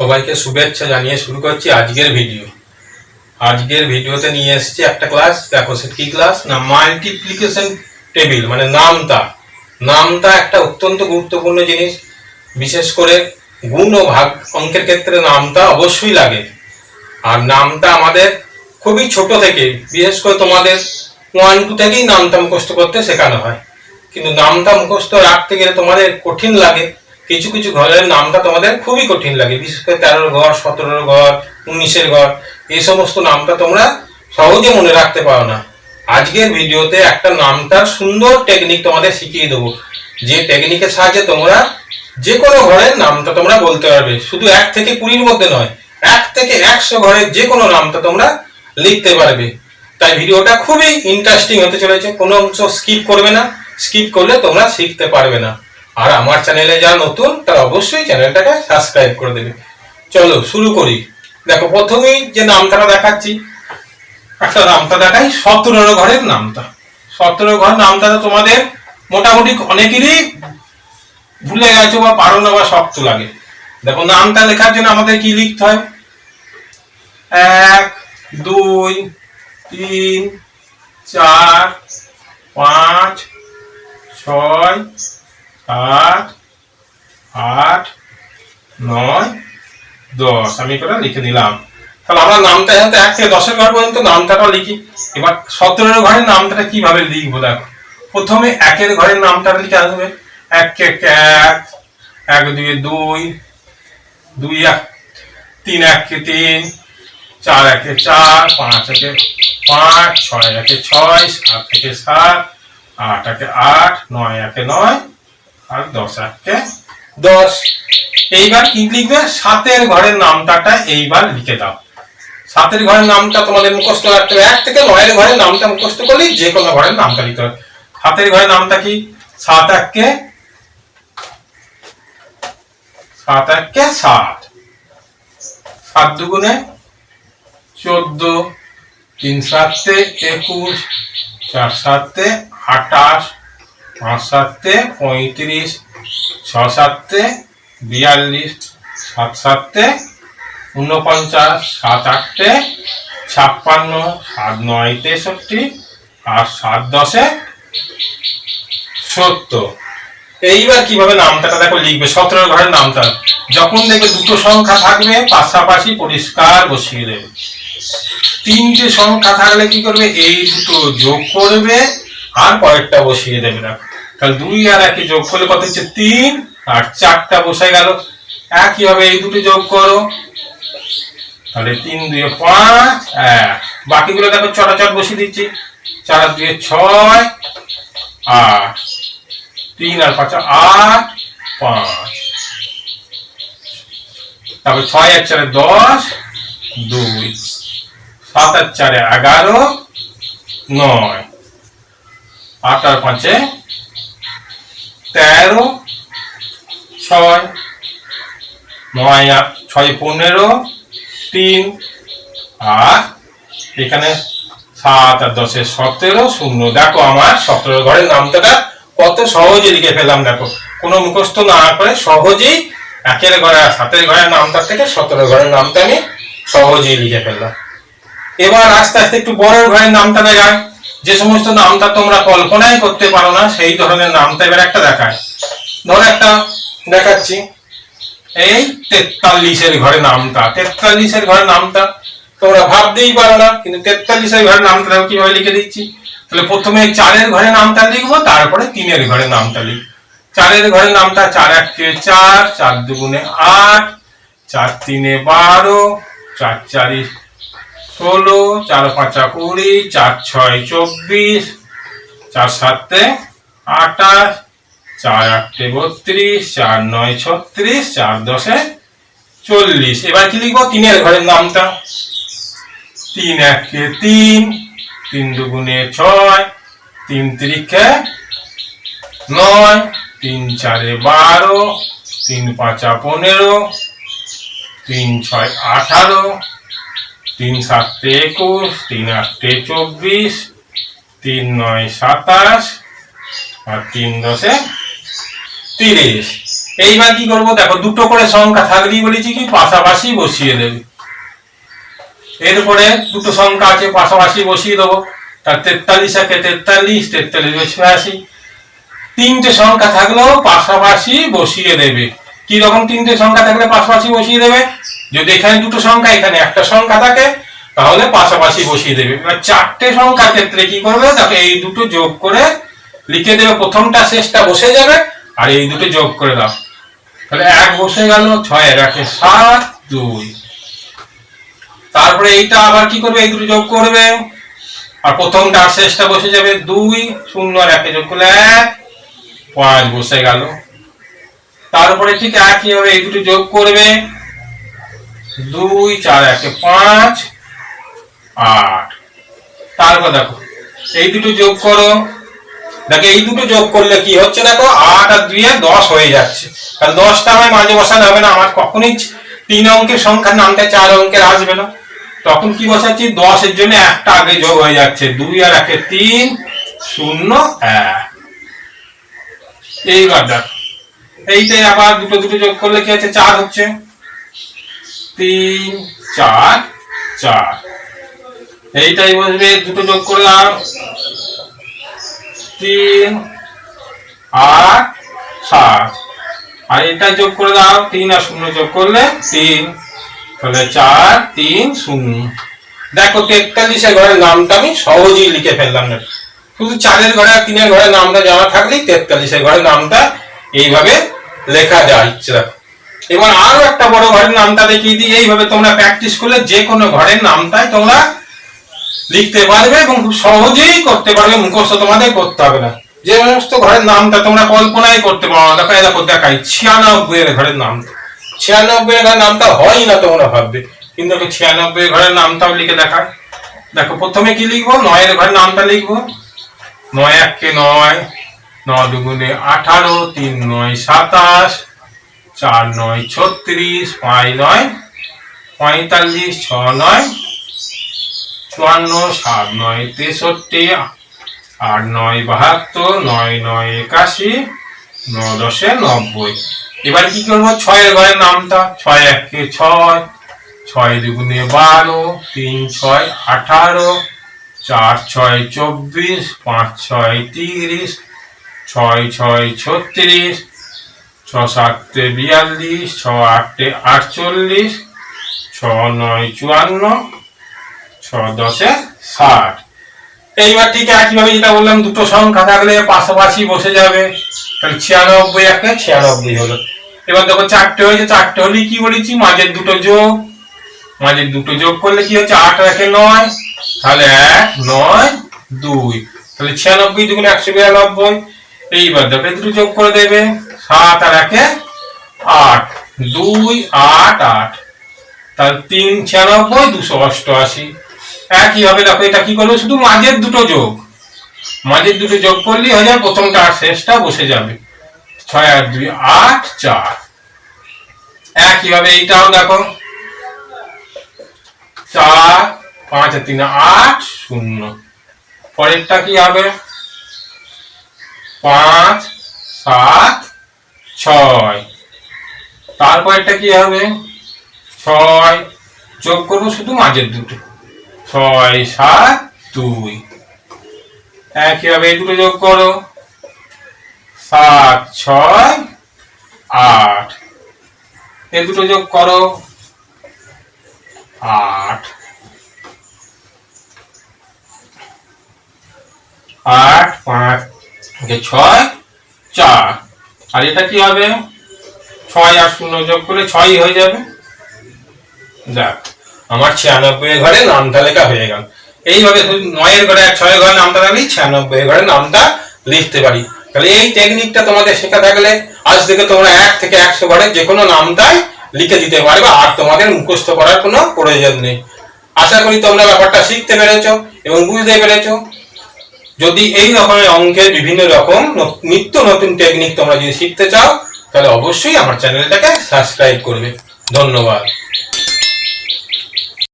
সবাইকে শুভেচ্ছা জানিয়ে শুরু করছি আজকের ভিডিও আজকের ভিডিওতে নিয়ে এসেছি একটা ক্লাস দেখো সে কি ক্লাস না মাল্টিপ্লিকেশন টেবিল মানে নামতা। নামতা একটা অত্যন্ত গুরুত্বপূর্ণ জিনিস। বিশেষ করে গুণ ও ভাগ অঙ্কের ক্ষেত্রে নামতা অবশ্যই লাগে। আর নামটা আমাদের খুবই ছোট থেকে, বিশেষ করে তোমাদের ওয়ান টু থেকেই নামটা মুখস্থ করতে শেখানো হয়। কিন্তু নামটা মুখস্থ রাখতে গেলে তোমাদের কঠিন লাগে। কিছু কিছু ঘরের নামটা তোমাদের খুবই কঠিন লাগে, বিশেষ করে তেরোর ঘর, সতেরোর ঘর, উনিশের ঘর এই সমস্ত নামটা তোমরা সহজে মনে রাখতে পারো না। আজকের ভিডিওতে একটা নামটার সুন্দর টেকনিক তোমাদের শিখিয়ে দেবো। যে টেকনিকের সাহায্যে তোমরা যে কোনো ঘরের নামটা তোমরা বলতে পারবে। শুধু এক থেকে কুড়ির মধ্যে নয়, এক থেকে একশো ঘরের যে কোনো নামটা তোমরা লিখতে পারবে। তাই ভিডিওটা খুবই ইন্টারেস্টিং হতে চলেছে, কোনো অংশ স্কিপ করবে না। স্কিপ করলে তোমরা শিখতে পারবে না। আর আমার চ্যানেলে যারা নতুন, তারা অবশ্যই চ্যানেলটাকে সাবস্ক্রাইব করে দেবে। চলো, শুরু করি। দেখো, প্রথমেই যে নামটা দেখাচ্ছি, একটা নামটা দেখাই, সতেরো ঘরের নামটা। সতেরো ঘর নামটা তোমাদের মোটামুটি অনেকেরই ভুলে গেছো বা পারো না বা শক্ত লাগে। দেখো, নামটা লেখার জন্য আমাদের কি লিখতে হয়? এক, দুই, তিন, চার, পাঁচ, ছয় সাত আট, নয়, দশ। আমি এটা লিখে দিলাম। তাহলে আমরা নামটা যাতে এক থেকে দশের ঘর পর্যন্ত নামটাটা লিখি। এবার সতেরো ঘরের নামটা কীভাবে লিখব দেখো। প্রথমে একের ঘরের নামটা লিখে আসবে। এক এক এক এক, দুই দুই দুই, এক, তিন, একে, তিন, চার, একে, চার, পাঁচ, একে, পাঁচ, ছয়, একে, ছয়, সাত, একে, সাত, আট, একে, আট, নয়, একে, নয় আর দশ একে দশ। এইবার কি লিখবে? সাতের ঘরের নামটাটা এইবার লিখে দাও। সাতের ঘরের নামটা তোমাদের মুখস্থ রাখতে হবে। এক থেকে নয়ের ঘরের নামটা মুখস্থ করলেই যে কোনো ঘরের নামটা লিখতে হবে। সাতের ঘরের নামটা কি? সাত এককে সাত এককে সাত। সাত দুগুণে চোদ্দ, তিন সাতে একুশ, চার সাতে আঠাশ পাঁচ সাতে পঁয়ত্রিশ ছ সাতে বিয়াল্লিশ, সাত সাতে ঊনপঞ্চাশ, সাত আটটে ছাপ্পান্ন, সাত নয়, তেষট্টি আর সাত দশে সত্তর। এইবার কীভাবে নামটা দেখো লিখবে সতেরো ঘরের নামটা। যখন দেখবে দুটো সংখ্যা থাকবে, পাশাপাশি পরিষ্কার বসিয়ে দেবে। তিনটে সংখ্যা থাকলে কি করবে? এই দুটো যোগ করবে আর কয়েকটা বসিয়ে দেবে দেখো তাহলে দুই আর একে যোগ করলে কত হচ্ছে? তিন। আর চারটা বসে গেল। একইভাবে এই দুটো যোগ করো। তাহলে তিন, দুয়ে পাঁচ, এক। বাকিগুলো দেখো চটাচট বসিয়ে দিচ্ছি। চার, দুয়ে ছয়, আট। তিন আর পাঁচ, আট, পাঁচ। তারপর ছয় আর চারে দশ, দুই। সাত আর চারে এগারো, নয়। আট আর পাঁচে তেরো, ছয়, নয় ছয়, পনেরো, তিন আর এখানে সাত আর দশে সতেরো, শূন্য। দেখো আমার সতেরো ঘরের নামটা কত সহজে লিখে ফেললাম, দেখো। কোনো মুখস্থ না করে সহজেই একের ঘরে সাতের ঘরের নামটা থেকে সতেরো ঘরের নামটা আমি সহজেই লিখে ফেললাম। এবার আস্তে আস্তে একটু বড়ের ঘরের নামটা দেখায় যে সমস্ত নামটা তোমরা কল্পনাই করতে পারো না, সেই ধরনের নামটা এবার একটা দেখায়। ধরো একটা দেখাচ্ছি। এই তেতাল্লিশের ঘরে নামটা, তেতাল্লিশের ঘরে নামটা তোমরা ভাবতেই পারো না, কিন্তু তেতাল্লিশের ঘরে নামটা দেখো কীভাবে লিখে দিচ্ছি। তাহলে প্রথমে চারের ঘরে নামটা লিখব, তারপরে তিনের ঘরে নামটা লিখব। চারের ঘরের নামটা চার একে চার চার দুগুণে আট, চার তিনে বারো, চার চারি ষোলো, চার পাঁচা কুড়ি, চার ছয় চব্বিশ, চার সাতে আঠাশ, চার আটে বত্রিশ, চার নয় ছত্রিশ, চার দশে চল্লিশ। এবার কি লিখব? তিনের ঘরের নামটা। তিন একে তিন তিন দুগুণে ছয়, তিন তিরিখে নয়, তিন চারে বারো, তিন পাঁচা পনেরো, তিন ছয় আঠারো তিন সাতে একুশ, তিন আটে চব্বিশ, তিন নয় সাতাশ, আর তিন দশে তিরিশ। এইবার কি করব? দেখো, দুটো করে সংখ্যা থাকলেই বলেছি কি, পাশাপাশি বসিয়ে দেবে। এরপরে দুটো সংখ্যা আছে, পাশাপাশি বসিয়ে দেবো। তার তেতাল্লিশ একে তেতাল্লিশ তেতাল্লিশ ছিয়াশি তিনটে সংখ্যা থাকলেও পাশাপাশি বসিয়ে দেবে। কি রকম তিনটে সংখ্যা থাকলে পাশাপাশি বসিয়ে দেবে? যদি এখানে দুটো সংখ্যা, এখানে একটা সংখ্যা থাকে, তাহলে পাশাপাশি বসিয়ে দেবে। এবার চারটে সংখ্যার ক্ষেত্রে কি করবে? দেখো এই দুটো যোগ করে লিখে দেবে, প্রথমটা, শেষটা বসে যাবে, আর এই দুটো যোগ করে দাও। তাহলে এক বসে গেল, ছয় একে সাত, দুই। তারপরে এইটা আবার কি করবে? এই দুটো যোগ করবে। আর প্রথমটা আর শেষটা বসে যাবে, দুই, শূন্য, আর একে যোগ করলে এক, পাঁচ বসে গেল। তারপরে ঠিক একই ভাবে এই দুটো যোগ করবে। দুই, চার, একে, পাঁচ, আট। তারপর দেখো, এই দুটো যোগ করো। দেখো, এই দুটো যোগ করলে কি হচ্ছে দেখো, আট আর দুই আর দশ হয়ে যাচ্ছে। কারণ দশটা আমার মাঝে বসানো হবে না, আমার কখনই তিন অঙ্কের সংখ্যার নামটা চার অঙ্কের আসবে না। তখন কি বসাচ্ছি? দশের জন্য একটা আগে যোগ হয়ে যাচ্ছে, দুই আর একে তিন, শূন্য, এক। এইবার দেখো এইটাই আবার দুটো দুটো যোগ করলে কি হচ্ছে? চার হচ্ছে। তিন, চার চার। এইটাই বসবে দুটো যোগ করলাম। তিন, আট, সাত। আর এটা যোগ করে দাও, তিন আর শূন্য যোগ করলে তিন। তাহলে চার, তিন, শূন্য। দেখো তেতাল্লিশের ঘরের নামটা আমি সহজেই লিখে ফেললাম। না শুধু চারের ঘরে আর তিনের ঘরের নামটা জানা থাকলেই তেতাল্লিশের ঘরের নামটা এইভাবে লেখা যায় ইচ্ছে এবার আরও একটা বড় ঘরের নামটা দেখিয়ে দিই। এইভাবে তোমরা প্র্যাকটিস করলে যে কোনো ঘরের নামটাই তোমরা লিখতে পারবে এবং খুব সহজেই করতে পারবে, মুখস্থ তোমাদের করতে হবে না। যে সমস্ত ঘরের নামটা তোমরা কল্পনাই করতে পারো না। দেখো দেখো, দেখাই ছিয়ানব্বই এর ঘরের নাম। ছিয়ানব্বই এর ঘরের নামটা হয় না তোমরা ভাববে। কিন্তু আমি ছিয়ানব্বই ঘরের নামটাও লিখে দেখায় দেখো, প্রথমে কি লিখব? নয়ের ঘরের নামটা লিখব। নয় এককে নয়, ন দুগুণে আঠারো, তিন নয় সাতাশ চার নয়, ছত্রিশ, পাঁচ নয়, পঁয়তাল্লিশ, ছ নয়, চুয়ান্ন, সাত নয়, তেষট্টি, আট নয়, বাহাত্তর, নয় নয়, একাশি, ন দশে নব্বই। এবার কি করব? ছয়ের ঘরের নামটা। ছয় একে ছয় ছয় দুগুণে বারো, তিন ছয় আঠারো, চার ছয় চব্বিশ, পাঁচ ছয় তিরিশ, ছয় ছয় ছত্রিশ ছ সাতে বিয়াল্লিশ ছ আটে আটচল্লিশ ছ নয় চুয়ান্ন ছ দশে ষাট। এইবার ঠিক একইভাবে যেটা বললাম, দুটো সংখ্যা থাকলে পাশাপাশি বসে যাবে। তাহলে ছিয়ানব্বই একে ছিয়ানব্বই হলো। এবার দেখো চারটে হয়েছে, চারটে হলেই কি বলেছি? মাঝের দুটো যোগ। মাঝের দুটো যোগ করলে কি হচ্ছে? আট একে নয়। তাহলে এক, নয়, দুই। তাহলে ছিয়ানব্বই দুগুণ একশো বিরানব্বই। এইবার এই দুটো যোগ করে দেবে। সাত আর একে আট। দুই, আট আট। তাহলে তিন, ছিয়ানব্বই, দুশো অষ্টআশি। একই হবে দেখো, এটা কি করবে? শুধু মাঝের দুটো যোগ। মাঝের দুটো যোগ করলেই হয়ে যাবে, প্রথমটা আর শেষটা বসে যাবে। ছয় আর দুই, আট, চার। একইভাবে এইটাও দেখো। চার, পাঁচ আর তিন, আট, শূন্য। পরেরটা কি হবে? পাঁচ, সাত, ছয়। তারপরেরটা কি হবে? ছয়। যোগ করব শুধু মাঝের দুটো। ছয়, সাত, দুই। একইভাবে এই দুটো যোগ করো। সাত, ছয়, আট। এই দুটো যোগ করো। আট। আট, পাঁচ ছয়, চার। আর এটা কি হবে? ছয় আর শূন্য যোগ করে ছয়ই হয়ে যাবে। যাক, আমার ছিয়ানব্বই ঘরে নামটা লেখা হয়ে গেল। এইভাবে নয়ের ঘরে আর ছয়ের ঘরে নামটা লাগলেই ছিয়ানব্বই ঘরে নামটা লিখতে পারি। তাহলে এই টেকনিকটা তোমাদের শেখা থাকলে আজ থেকে তোমরা এক থেকে একশো ঘরে যে কোনো নামটাই লিখে দিতে পারবে, আর তোমাদের মুখস্থ করার কোনো প্রয়োজন নেই। আশা করি তোমরা ব্যাপারটা শিখতে পেরেছ এবং বুঝতে পেরেছ। যদি এই রকমের অঙ্কের বিভিন্ন রকম নিত্য নতুন টেকনিক তোমরা যদি শিখতে চাও, তাহলে অবশ্যই আমার চ্যানেলটাকে সাবস্ক্রাইব করবে। ধন্যবাদ।